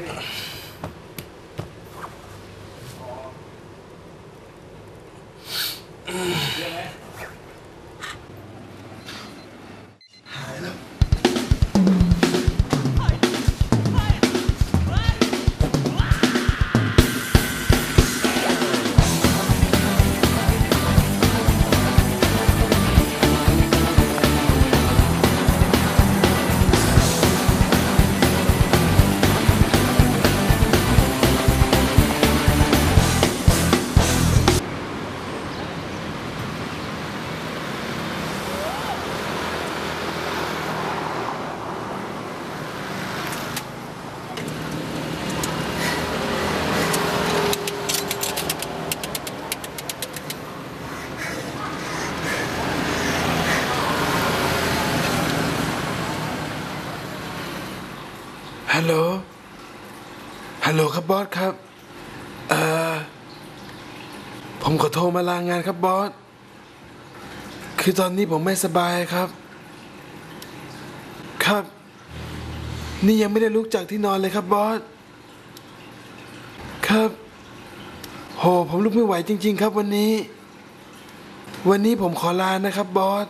Yeah. ฮัลโหล ฮัลโหลครับบอสครับ เอ่อ ผมขอโทรมาลางานครับบอส คือตอนนี้ผมไม่สบายครับ ครับ นี่ยังไม่ได้ลุกจากที่นอนเลยครับบอส ครับ โห ผมลุกไม่ไหวจริง ๆ ครับวันนี้ วันนี้ผมขอลานะครับบอส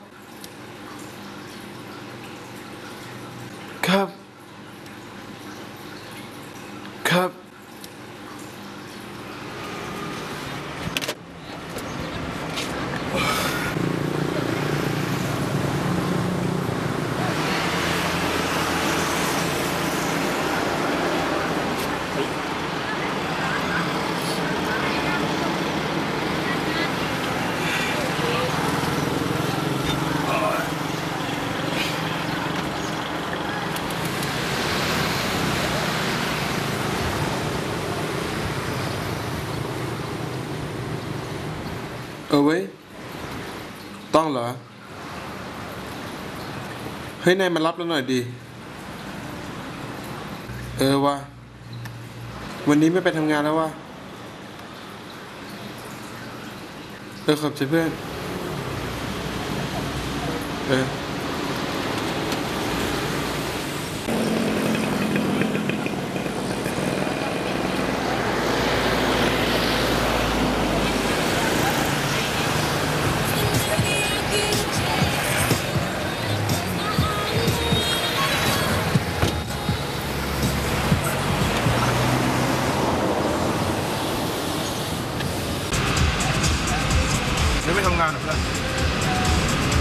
เออเว้ย ต้องเหรอ เฮ้ยนายมารับแล้วหน่อยดี เออวะวันนี้ไม่ไปทำงานแล้ววะเออขอบใจเพื่อน เออ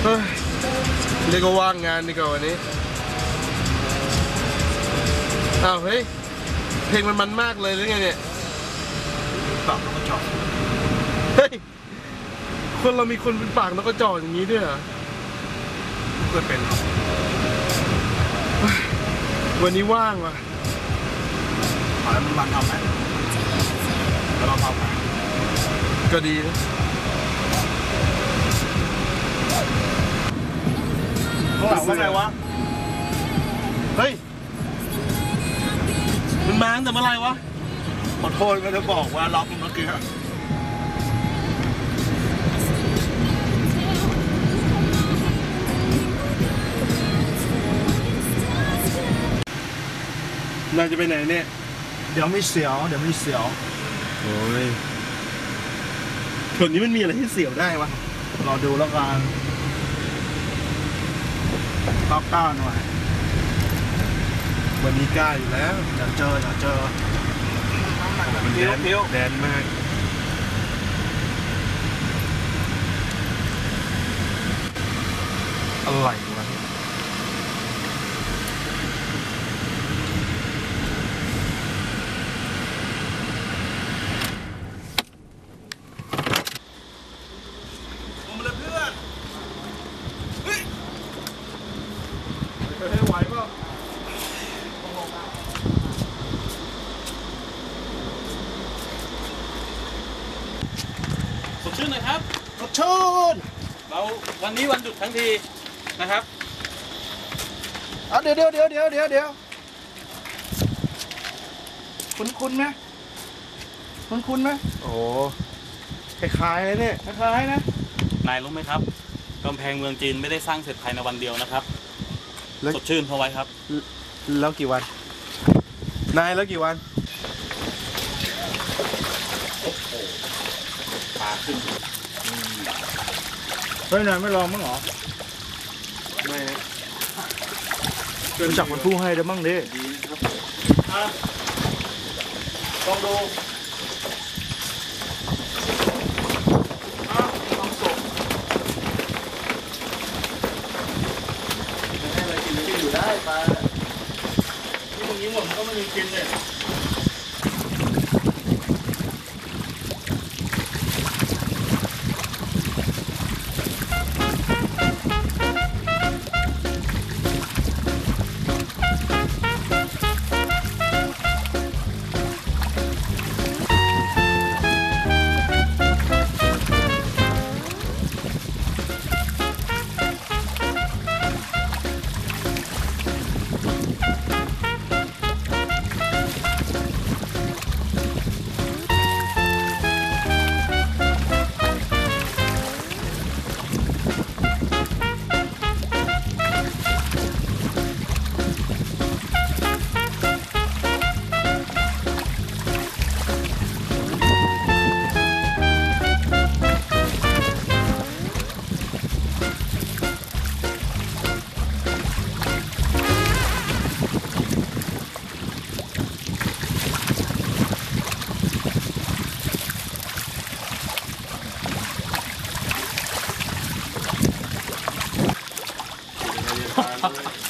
เฮ้ยเรียกว่าว่างงานดีกว่าวันนี้ อ้าวเฮ้ย เพลงมันมันมากเลยหรือไงเนี่ยปากมันก็ชอบเฮ้ย คนเรามีคนเป็นปากนกกระจอกอย่างนี้ด้วยเหรอเพื่อนเป็นวันนี้ว่างว่ะขอแล้วมันมันทำไหมแล้วเราทำไหมก็ดีนะางหลังว่าไงวะ เฮ้ย มันมาตั้งแต่เมื่อไหรวะ ขอโทษก็จะบอกว่าล็อกมันเมื่อกี้นายจะไปไหนเนี่ย เดี๋ยวไม่เสียว เดี๋ยวไม่เสียว โอ้ยถนนี้มันมีอะไรที่เสียวได้วะ รอดูแล้วกัน รอบก้าหน่อยวันนี้กล้าอยู่แล้วเดี๋ยวเจอเดี๋ยวเจอมันแดนแดนมากอะไรวะ ผมเลยเพื่อน เฮ้ย ไหวเปล่าสดชื่นหนะครับ รถชื่นเราวันนี้วันหยุดทั้งทีนะครับอะเดี๋ยวเดี๋ยวเดี๋ยวเดี๋ยวเดี๋ยวเดี๋ยวคุณคุณไหมคุณคุณไหมโอ้คล้ายๆเลยเนี่ยคล้ายๆนะ นายรู้ไหมครับกำแพงเมืองจีนไม่ได้สร้างเสร็จภายในวันเดียวนะครับ แล้วสดชื่นเพราะไว้ครับ แล้วกี่วัน นายแล้วกี่วันปลาขึ้นเฮ้ยนายไม่ลองมั้งเหรอ ไม่รู้จักมันผู้ให้ได้บ้างดิดีนะครับอะลองดู あっ。